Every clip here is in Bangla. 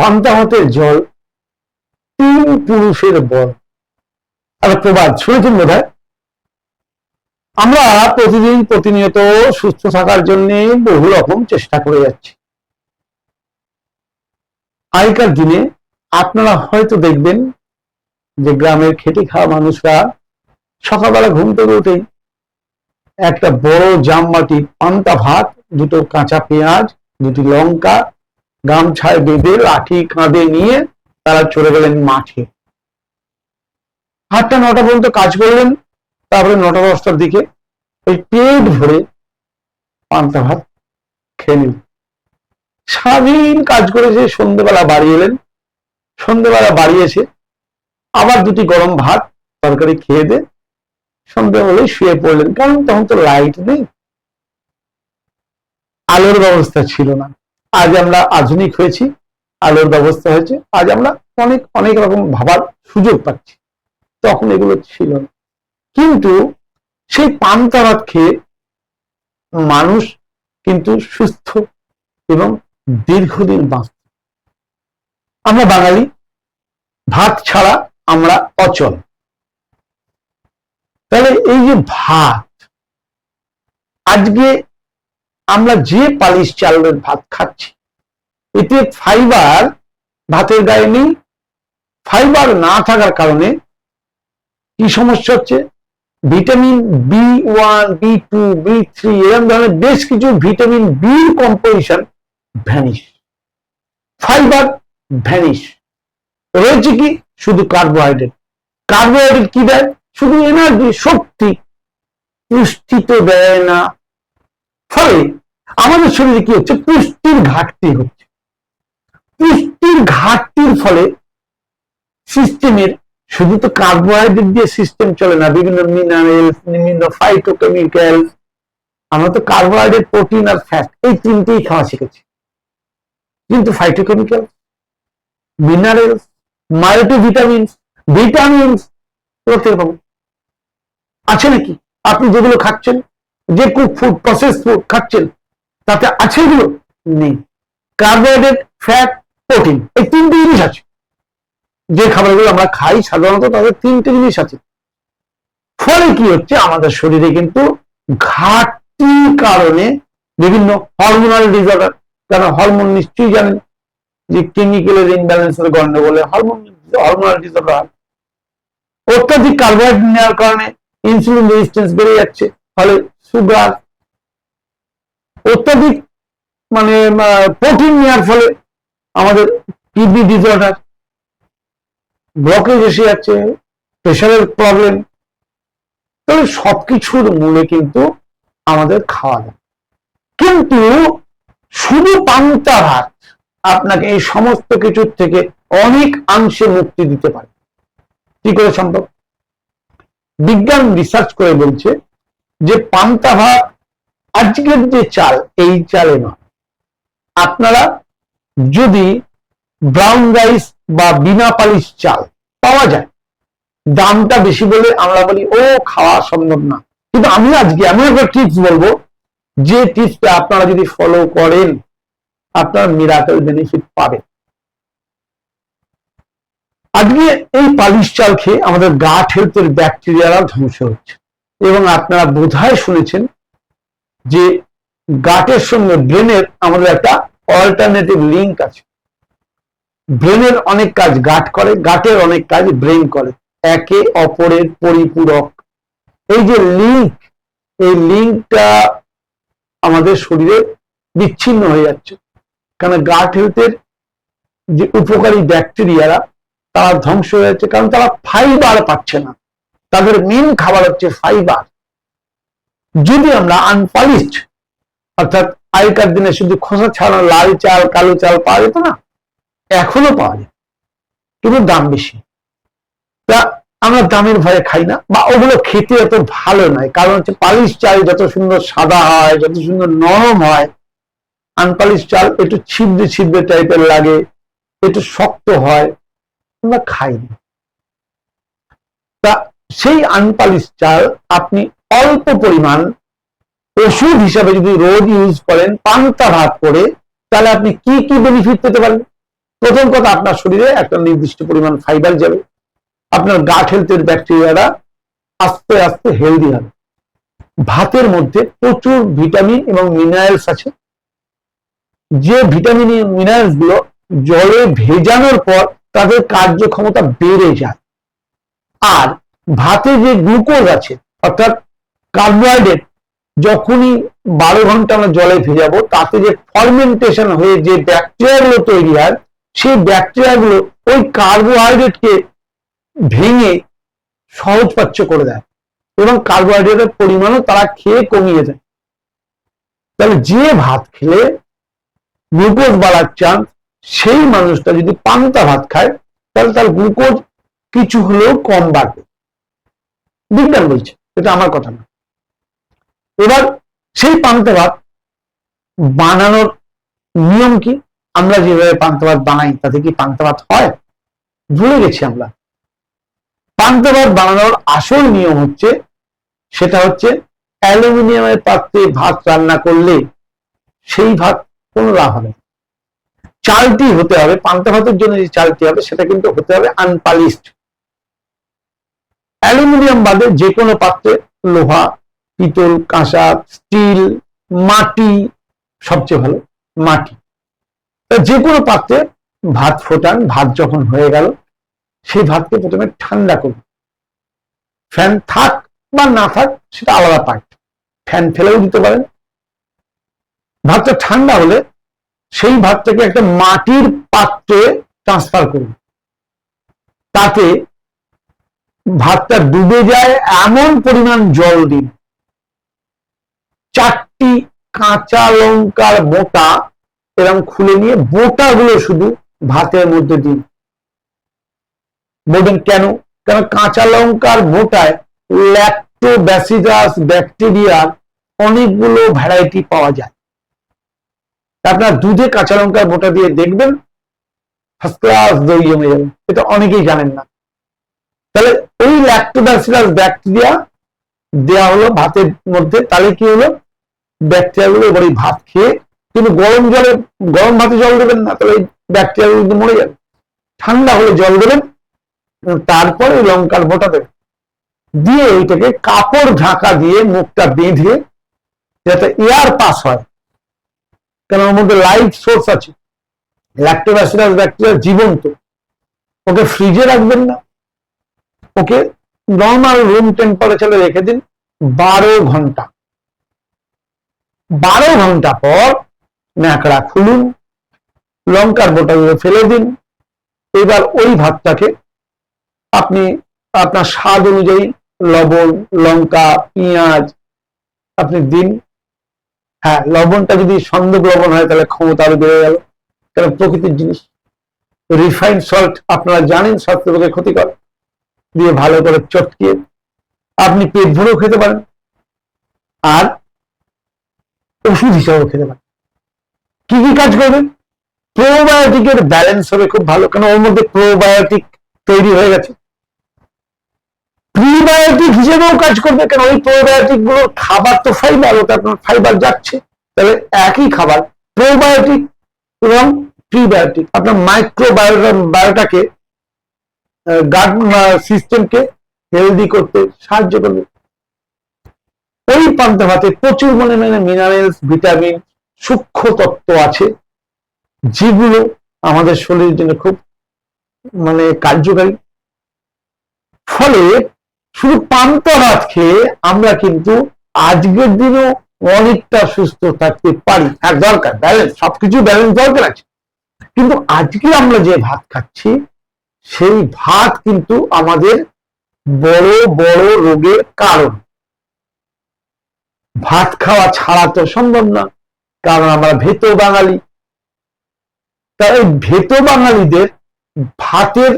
পান্তা ভাতের জল, তিন পুরুষের বল আর প্রবাদ, শুনেছেন বোধ আমরা প্রতিদিন প্রতিনিয়ত সুস্থ থাকার জন্য বহু রকম চেষ্টা করে যাচ্ছি। আগেকার দিনে আপনারা হয়তো দেখবেন যে গ্রামের খেটে খাওয়া মানুষরা সকালবেলা ঘুম থেকে উঠেই একটা বড় জামবাটি, পান্তা ভাত, দুটো কাঁচা পেঁয়াজ, দুটি লঙ্কা গামছায় বেঁধে লাঠি কাঁধে নিয়ে তারা চলে গেলেন মাঠে। আটটা নটা পর্যন্ত কাজ করলেন, তারপরে নটা দশটার দিকে ওই পেট ভরে পান্তা ভাত খেয়ে নিন সারাদিন কাজ করেছে সন্ধ্যেবেলা বাড়ি এলেন সন্ধ্যেবেলা বাড়ি এসে আবার দুটি গরম ভাত তরকারি খেয়ে দে সন্ধ্যে হলে শুয়ে পড়লেন। কারণ তখন তো লাইট নেই। আলোর ব্যবস্থা ছিল না। আজ আমরা আধুনিক হয়েছি, আলোর ব্যবস্থা হয়েছে আজ আমরা অনেক অনেক রকম ভাবার সুযোগ পাচ্ছি। তখন এগুলো ছিল কিন্তু সেই পান্তা ভাত খেয়ে মানুষ কিন্তু সুস্থ এবং দীর্ঘদিন বাঁচত। আমরা বাঙালি, ভাত ছাড়া আমরা অচল। তাহলে এই যে ভাত, আজকে আমরা যে পালিশ চালের ভাত খাচ্ছি, এতে ফাইবার ভাতের গায়ে নেই ফাইবার না থাকার কারণে কি সমস্যা হচ্ছে? Vitamin B one B two B three এরকম ধরনের বেশ কিছু vitamin B composition vanish fibre vanish রয়েছে কি? শুধু কার্বোহাইড্রেট কার্বোহাইড্রেট কি দেয়? শুধু এনার্জি শক্তি। পুষ্টি তো দেয় না। ফলে আমাদের শরীরে কি হচ্ছে? পুষ্টির ঘাটতি হচ্ছে। পুষ্টির ঘাটতির ফলে সিস্টেমের শুধু তো কার্বোহাইড্রেট দিয়ে সিস্টেম চলে না, বিভিন্ন মিনারেলস বিভিন্ন ফাইটোকেমিক্যাল আমরা তো কার্বোহাইড্রেট প্রোটিন আর ফ্যাট এই তিনটেই খাওয়া শিখেছি। কিন্তু ফাইটোকেমিক্যাল মিনারেলস মাল্টিভিটামিনস ভিটামিনস কোথায় পাবো। আছে নাকি? আপনি যেগুলো খাচ্ছেন, যে কুক ফুড প্রসেস ফুড খাচ্ছেন তাতে আছে এগুলো? নেই। কার্বোহাইড্রেট, ফ্যাট, প্রোটিন, এই তিনটে জিনিস আছে। যে খাবারগুলো আমরা খাই সাধারণত তাদের তিনটে জিনিস আছে। ফলে কি হচ্ছে? আমাদের শরীরে কিন্তু ঘাটতির কারণে বিভিন্ন হরমোনাল ডিসঅর্ডার কারণ হরমোন নিশ্চয়ই জানেন? যে কেমিক্যালের ইনব্যালেন্সের গন্ডগোলে হরমোন হরমোনাল ডিসঅর্ডার অত্যাধিক কার্বোহাইড্রেট নেওয়ার কারণে ইনসুলিন রেজিস্ট্যান্স বেড়ে যাচ্ছে, ফলে সুগার অত্যাধিক মানে প্রোটিন নেওয়ার ফলে আমাদের কিডনি ডিসঅর্ডার ব্লকেজ এসে যাচ্ছে প্রেশারের প্রবলেম তাহলে সবকিছুর মূলে কিন্তু আমাদের খাওয়া দাওয়া। কিন্তু শুধু পান্তা ভাত আপনাকে এই সমস্ত কিছুর থেকে অনেক অংশে মুক্তি দিতে পারে। কি করে সম্ভব? বিজ্ঞান রিসার্চ করে বলছে যে পান্তা ভাত আজকের যে চাল, এই চালে নয়। আপনারা যদি ব্রাউন রাইস বা বিনা পালিশ চাল পাওয়া যায়, দামটা বেশি বলে আমরা বলি, ও, খাওয়া সম্ভব না। কিন্তু আমি আজকে এমন একটা টিপস বলব, যে টিপসটা আপনারা যদি ফলো করেন, আপনারা মিরাকেল বেনিফিট পাবেন। আজকে এই পালিশ চাল খেয়ে আমাদের গাট হেলথের ব্যাকটেরিয়ারা ধ্বংস হচ্ছে। এবং আপনারা বোধহয় শুনেছেন যে গাটের সঙ্গে ব্রেনের আমাদের একটা অল্টারনেটিভ লিঙ্ক আছে। ব্রেনের অনেক কাজ গাট করে, গাটের অনেক কাজ ব্রেন করে। একে অপরের পরিপূরক। এই যে লিঙ্ক এই লিঙ্কটা আমাদের শরীরে বিচ্ছিন্ন হয়ে যাচ্ছে। কারণ গাট হেলথের যে উপকারী ব্যাকটেরিয়ারা, তারা ধ্বংস হয়ে যাচ্ছে। কারণ তারা ফাইবার পাচ্ছে না। তাদের মেন খাবার হচ্ছে ফাইবার যদি আমরা আনপালিশড অর্থাৎ আগেকার দিনে শুধু খোসা ছাড়া লাল চাল, কালো চাল পাওয়া যেত না, এখনও পাওয়া যায়। কিন্তু দাম বেশি। তা আমরা দামের ভয়ে খাই না, বা ওগুলো খেতে এত ভালো নয়, কারণ হচ্ছে পালিশ চাল যত সুন্দর সাদা হয়, যত সুন্দর নরম হয় আনপালিশ চাল একটু ছিদ্রে ছিদ্রে টাইপের লাগে, একটু শক্ত হয়, আমরা খাই না। তা সেই আনপালিশ চাল আপনি অল্প পরিমাণ ওষুধ হিসাবে যদি রোজ ইউজ করেন, পান্তা ভাত করে, তাহলে আপনি কি কি বেনিফিট পেতে পারেন প্রথম কথা, আপনার শরীরে একটা নির্দিষ্ট পরিমাণ ফাইবার যাবে। আপনার গাট হেলথের ব্যাকটেরিয়ারা আস্তে আস্তে হেলদি হবে। ভাতের মধ্যে প্রচুর ভিটামিন এবং মিনারেলস আছে। যে ভিটামিন মিনারেলসগুলো জলে ভেজানোর পর তাদের কার্যক্ষমতা বেড়ে যায়। আর ভাতে যে গ্লুকোজ আছে, অর্থাৎ কার্বোহাইড্রেট যখনই বারো ঘণ্টা আমরা জলে ভেজাবো, তাতে যে ফরমেন্টেশন হয়ে যে ব্যাকটেরিয়াগুলো তৈরি হয়, সেই ব্যাকটেরিয়াগুলো ওই কার্বোহাইড্রেটকে ভেঙে সহজপাচ্য করে দেয় এবং কার্বোহাইড্রেটের পরিমাণও তারা খেয়ে কমিয়ে দেয়। তাহলে যে ভাত খেলে গ্লুকোজ বাড়ার চান্স সেই মানুষটা যদি পান্তা ভাত খায়, তাহলে তার গ্লুকোজ কিছু হলেও কম বাড়বে। বিজ্ঞান বলছে, এটা আমার কথা না। এবার সেই পান্তা ভাত বানানোর নিয়ম কি? আমরা যেভাবে পান্তা ভাত বানাই, তাতে কি পান্তা ভাত হয়? ভুলে গেছি আমরা। পান্তা ভাত বানানোর আসল নিয়ম হচ্ছে, সেটা হচ্ছে অ্যালুমিনিয়ামের পাত্রে ভাত রান্না করলে সেই ভাত কোনো লাভ হবে। চালটি হতে হবে পান্তা ভাতের জন্য যে চালটি হবে, সেটা কিন্তু হতে হবে আনপালিশড অ্যালুমিনিয়াম বাদে যে কোনো পাত্রে লোহা পিতল, কাঁসা, স্টিল, মাটি, সবচেয়ে ভালো মাটি। যে কোনো পাত্রে ভাত ফোটান, ভাত যখন হয়ে গেল, সেই ভাতকে প্রথমে ঠান্ডা করুন। ফ্যান থাক বা না থাক, সেটা আলাদা পার্ট। ফ্যান ফেলেও দিতে পারেন। ভাতটা ঠান্ডা হলে সেই ভাতটাকে একটা মাটির পাত্রে ট্রান্সফার করুন। তাতে ভাতটা ডুবে যায়, এমন পরিমাণ জল দিন। চারটি কাঁচা লঙ্কার বোটা এরকম খুলে নিয়ে, বোটাগুলো শুধু ভাতের মধ্যে দিন। বলবেন কেন? কারণ কাঁচা লঙ্কার বোটায় ল্যাক্টোব্যাসিডাস ব্যাকটেরিয়ার অনেকগুলো ভ্যারাইটি পাওয়া যায়। আপনার দুধে কাঁচা লঙ্কার বোটা দিয়ে দেখবেন ফার্স্ট ক্লাস দই জমে যাবে। এটা অনেকেই জানেন না। তাহলে ওই ল্যাক্টোব্যাসিলাস ব্যাকটেরিয়া দেওয়া হলো ভাতের মধ্যে, তাহলে কি হলো? ব্যাকটেরিয়া গুলো এবার এই ভাত খেয়ে, কিন্তু গরম জলে, গরম ভাতে জল দেবেন না, তাহলে এই ব্যাকটেরিয়া গুলো কিন্তু মরে যাবে। ঠান্ডা হলে জল দেবেন, তারপরে লঙ্কার বোটা দেবেন। দিয়ে ওইটাকে কাপড় ঢাকা দিয়ে মুখটা বেঁধে, যাতে এয়ার পাস হয়। কারণ ওর মধ্যে লাইট সোর্স আছে। ল্যাক্টোব্যাসিলাস ব্যাকটেরিয়া জীবন্ত। ওকে ফ্রিজে রাখবেন না। ওকে নর্মাল রুম টেম্পারেচারে রেখে দিন বারো ঘণ্টা। বারো ঘণ্টা পর ন্যাকড়া খুলুন, লঙ্কার বোটাগুলো ফেলে দিন। এবার ওই ভাতটাকে আপনি আপনার স্বাদ অনুযায়ী লবণ, লঙ্কা, পেঁয়াজ আপনি দিন। হ্যাঁ লবণটা যদি সন্দক লবণ হয় তাহলে ক্ষমতা আরও বেড়ে গেল। কারণ প্রকৃতির জিনিস। রিফাইন্ড সল্ট আপনারা জানেন স্বাস্থ্যের পক্ষে ক্ষতিকর। দিয়ে ভালো করে চটকিয়ে আপনি পেট ভরেও খেতে পারেন। আর ওষুধ হিসাবেও খেতে পারেন। কি কি কাজ করবেন? প্রোবায়োটিকের ব্যালেন্স হবে খুব ভালো কারণ ওর মধ্যে প্রোবায়োটিক তৈরি হয়ে গেছে। প্রিবায়োটিক হিসেবেও কাজ করবে কারণ ওই প্রোবায়োটিকগুলোর খাবার তো ফাইবার ওটা আপনার ফাইবার যাচ্ছে। তাহলে একই খাবার প্রোবায়োটিক এবং প্রিবায়োটিক আপনার মাইক্রোবায়োটা বায়োটাকে গার্ড সিস্টেমকে হেলদি করতে সাহায্য করবে। ওই পান্তা ভাতে প্রচুর পরিমাণে মিনারেলস ভিটামিন সূক্ষ্ম তত্ত্ব আছে, যেগুলো আমাদের শরীরের জন্য খুব মানে কার্যকারী। ফলে শুধু পান্তা ভাত খেয়ে আমরা কিন্তু আজকের দিনেও অনেকটা সুস্থ থাকতে পারি। আর দরকার ব্যালেন্স সবকিছু ব্যালেন্স দরকার আছে। কিন্তু আজকে আমরা যে ভাত খাচ্ছি সেই ভাত কিন্তু আমাদের বড় বড় রোগের কারণ। ভাত খাওয়া ছাড়া তো সম্ভব না, কারণ আমরা ভেতো বাঙালি। তাই এই ভেতো বাঙালিদের ভাতের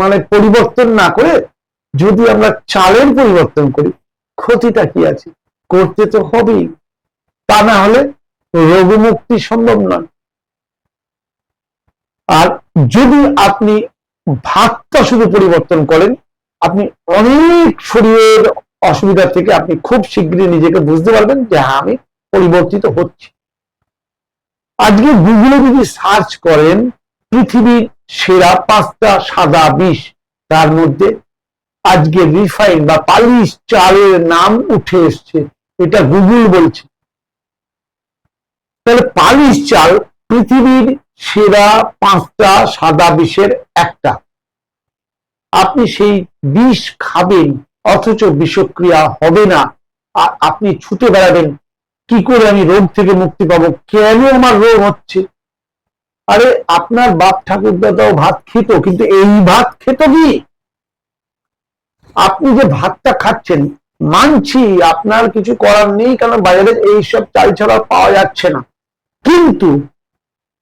মানে পরিবর্তন না করে যদি আমরা চালের পরিবর্তন করি, ক্ষতিটা কি আছে? করতে তো হবেই। তা না হলে রোগমুক্তি সম্ভব নয়। আর যদি আপনি ভাতটা শুধু পরিবর্তন করেন, আপনি অনেক শরীরের অসুবিধা থেকে আপনি খুব শীঘ্রই নিজেকে বুঝতে পারবেন যে হ্যাঁ আমি পরিবর্তিত হচ্ছি। আজকে গুগলে যদি সার্চ করেন, পৃথিবীর সেরা পাঁচটা সাদা বিষ, তার মধ্যে আজকে রিফাইন বা পালিশ চালের নাম উঠে এসছে, এটা গুগল বলছে। তাহলে পালিশ চাল পৃথিবীর সেরা পাঁচটা, সাদা বিষের একটা। আপনি সেই বিষ খাবেন, অথচ বিষক্রিয়া হবে না। আর আপনি ছুটে বেড়াবেন, কি করে আমি রোগ থেকে মুক্তি পাবো? কেন আমার রোগ হচ্ছে? আরে, আপনার বাপ ঠাকুর দাদাও ভাত খেত, কিন্তু এই ভাত খেত কি? আপনি যে ভাতটা খাচ্ছেন, মানছি, আপনার কিছু করার নেই কারণ বাজারে এইসব চাল ছাড়া পাওয়া যাচ্ছে না। কিন্তু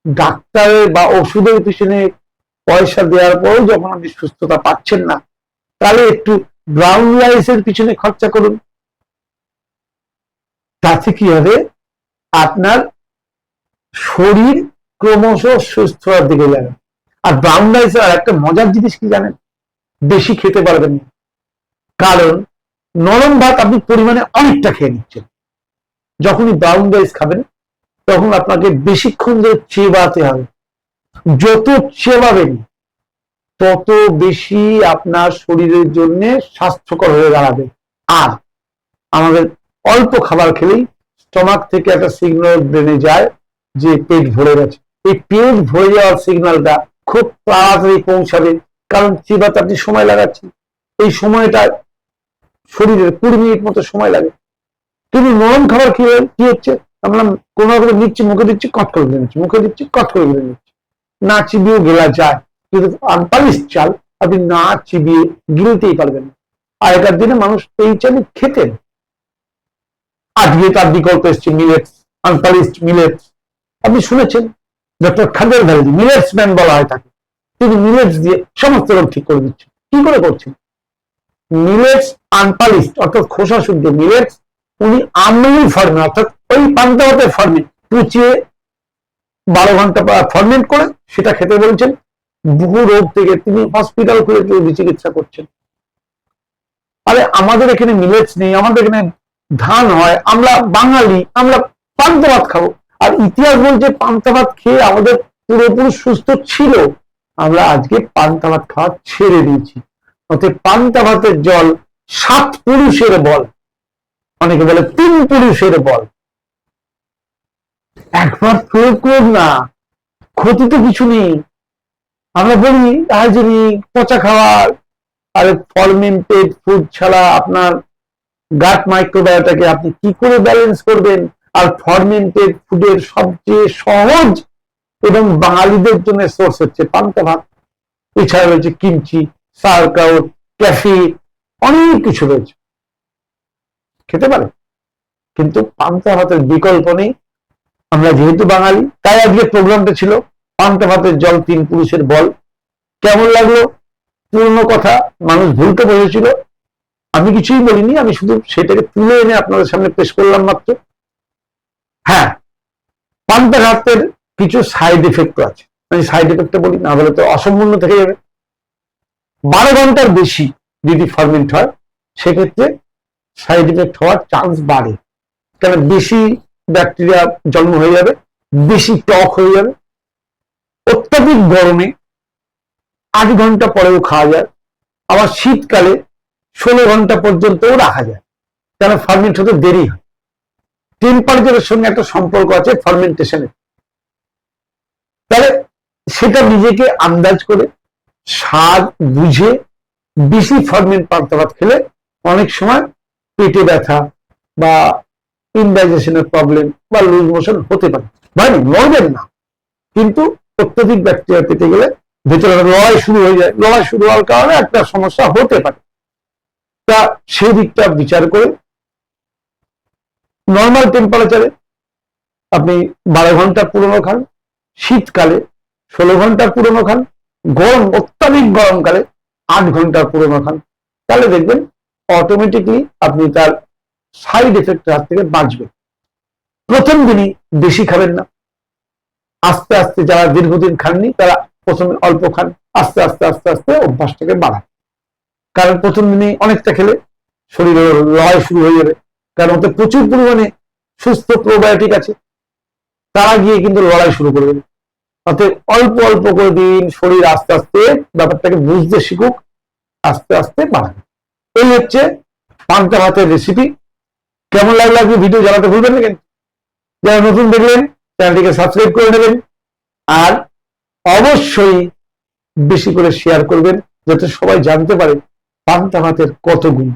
ডাক্তারের বা ওষুধের পিছনে পয়সা দেওয়ার পরেও যখন আপনি সুস্থতা পাচ্ছেন না, তাহলে একটু ব্রাউন রাইসের পিছনে খরচা করুন। তাতে কি হবে? আপনার শরীর ক্রমশ সুস্থ হওয়ার দিকে যাবে। আর ব্রাউন রাইসের আর একটা মজার জিনিস কি জানেন? বেশি খেতে পারবেন না। কারণ নরম ভাত আপনি পরিমাণে অনেকটা খেয়ে নিচ্ছেন। যখনই ব্রাউন রাইস খাবেন তখন আপনাকে বেশিক্ষণ ধরে চেবাতে হবে। যত চেবাবেন, তত বেশি আপনার শরীরের জন্য স্বাস্থ্যকর হয়ে দাঁড়াবে। আর আমাদের অল্প খাবার খেলেই স্টমাক থেকে একটা সিগন্যাল ব্রেনে যায় যে পেট ভরে গেছে। এই পেট ভরে যাওয়ার সিগন্যালটা খুব তাড়াতাড়ি পৌঁছাবে, কারণ চিবাতে আপনি সময় লাগাচ্ছেন। এই সময়টা শরীরের কুড়ি মিনিট মতো সময় লাগে। কিন্তু নরম খাবার কি কি হচ্ছে? আমরা কোনো রকম নিচ্ছি মুখে দিচ্ছি, কট করে দিলে নিচ্ছি, মুখে দিচ্ছি, কট করে দিলে নিচ্ছি। না চিবিয়ে গেলা যায়। কিন্তু আনপালিশ চাল আপনি না চিবিয়ে গিলতেই পারবেন আগেকার দিনে মানুষ এই চালে খেতেন। আজকে তার বিকল্প এসছে মিলেটস আনপালিশ মিলেটস আপনি শুনেছেন? ডক্টর খাদের ভ্যালি মিলেটস ম্যান বলা হয় তাকে। তিনি মিলেটস দিয়ে সমস্ত রোগ ঠিক করে দিচ্ছেন। কি করে করছেন? মিলেটস আনপালিশ অর্থাৎ খোসা শুদ্ধ মিলেটস উনি আমলি ফর্মে অর্থাৎ ওই পান্তাভাতের ফর্মে পুচিয়ে বারো ঘণ্টা ফর্মেন্ট করে সেটা খেতে বলছেন। বহু রোগ থেকে তিনি হসপিটাল খুলে তিনি চিকিৎসা করছেন। আরে আমাদের এখানে মিলেটস নেই, আমাদের এখানে ধান হয়, আমরা বাঙালি, আমরা পান্তা ভাত খাব। আর ইতিহাস বলছে পান্তা ভাত খেয়ে আমাদের পুরোপুরি সুস্থ ছিল। আমরা আজকে পান্তা ভাত খাওয়া ছেড়ে দিয়েছি। অর্থাৎ পান্তা ভাতের জল সাত পুরুষের বল। অনেকে বলে তিন পুরুষের বল। একবার প্রয়োগ করুন না, ক্ষতি তো কিছু নেই। আমরা বলি হাইজেনিক পচা খাবার আর ফরমেন্টেড ফুড ছাড়া আপনার গাট মাইক্রোবায়োটাকে আপনি কি করে ব্যালেন্স করবেন? আর ফরমেন্টেড ফুডের সবচেয়ে সহজ এবং বাঙালিদের জন্য সোর্স হচ্ছে পান্তা ভাত। এছাড়া রয়েছে কিমচি সার্কাউট ক্যাফি, অনেক কিছু রয়েছে। খেতে পারে। কিন্তু পান্তা ভাতের বিকল্প নেই। আমরা যেহেতু বাঙালি, তাই আজকে প্রোগ্রামটা ছিল পান্তা ভাতের জল, তিন পুরুষের বল। কেমন লাগল? পুরনো কথা, মানুষ ভুলতে বসেছিল আমি কিছুই বলিনি, আমি শুধু সেটাকে তুলে এনে আপনাদের সামনে পেশ করলাম মাত্র। হ্যাঁ পান্তা ভাতের কিছু সাইড এফেক্ট আছে। আমি সাইড এফেক্টটা বলি, না বলে তো অসম্পূর্ণ থেকে যাবে। বারো ঘণ্টার বেশি যদি ফার্মেন্ট হয়, সেক্ষেত্রে সাইড এফেক্ট হওয়ার চান্স বাড়ে। কারণ বেশি ব্যাকটেরিয়া জন্ম হয়ে যাবে, বেশি টক হয়ে যাবে, অত্যাধিক গরমে আট ঘণ্টা পরেও খাওয়া যায়, আবার শীতকালে ষোলো ঘণ্টা পর্যন্তও রাখা যায়, কেন ফার্মেন্ট হতে দেরি হয়। টেম্পারেচারের সঙ্গে একটা সম্পর্ক আছে ফার্মেন্টেশনের তাহলে সেটা নিজেকে আন্দাজ করে, স্বাদ বুঝে বেশি ফার্মেন্ট পান্তা ভাত খেলে অনেক সময় পেটে ব্যথা বা ইনডাইজেশনের প্রবলেম বা লুজ মোশন হতে পারে। ভাই লড়বেন না। কিন্তু অত্যধিক ব্যাকটেরিয়া পেতে গেলে ভেতরে লড়াই শুরু হয়ে যায়। লড়াই শুরু হওয়ার কারণে একটা সমস্যা হতে পারে। তা সেই দিকটা বিচার করে নর্মাল টেম্পারেচারে আপনি বারো ঘণ্টা পুরনো খান, শীতকালে ষোলো ঘণ্টার পুরনো খান, গরম, অত্যাধিক গরমকালে আট ঘণ্টার পুরনো খান। তাহলে দেখবেন অটোমেটিকলি আপনি তার সাইড এফেক্ট হাত থেকে বাঁচবে। প্রথম দিনই বেশি খাবেন না। আস্তে আস্তে যারা দীর্ঘদিন খাননি, তারা প্রথমে অল্প খান, আস্তে আস্তে আস্তে আস্তে অভ্যাসটাকে বাড়ান। কারণ প্রথম দিনে অনেকটা খেলে শরীরে লড়াই শুরু হয়ে যাবে। কারণ ওতে প্রচুর পরিমাণে সুস্থ প্রোবায়োটিক আছে। তারা গিয়ে কিন্তু লড়াই শুরু করে দেবে। অতএব অল্প অল্প করে দিন শরীর আস্তে আস্তে ব্যাপারটাকে বুঝতে শিখুক, আস্তে আস্তে বাড়াবে এই হচ্ছে পান্তা ভাতের রেসিপি কেমন লাগল আপনি ভিডিও জানাতে ভুলবেন না কিন্তু? যারা নতুন দেখলেন চ্যানেলটিকে সাবস্ক্রাইব করে নেবেন, আর অবশ্যই বেশি করে শেয়ার করবেন, যাতে সবাই জানতে পারে পান্তা ভাতের কত গুণ।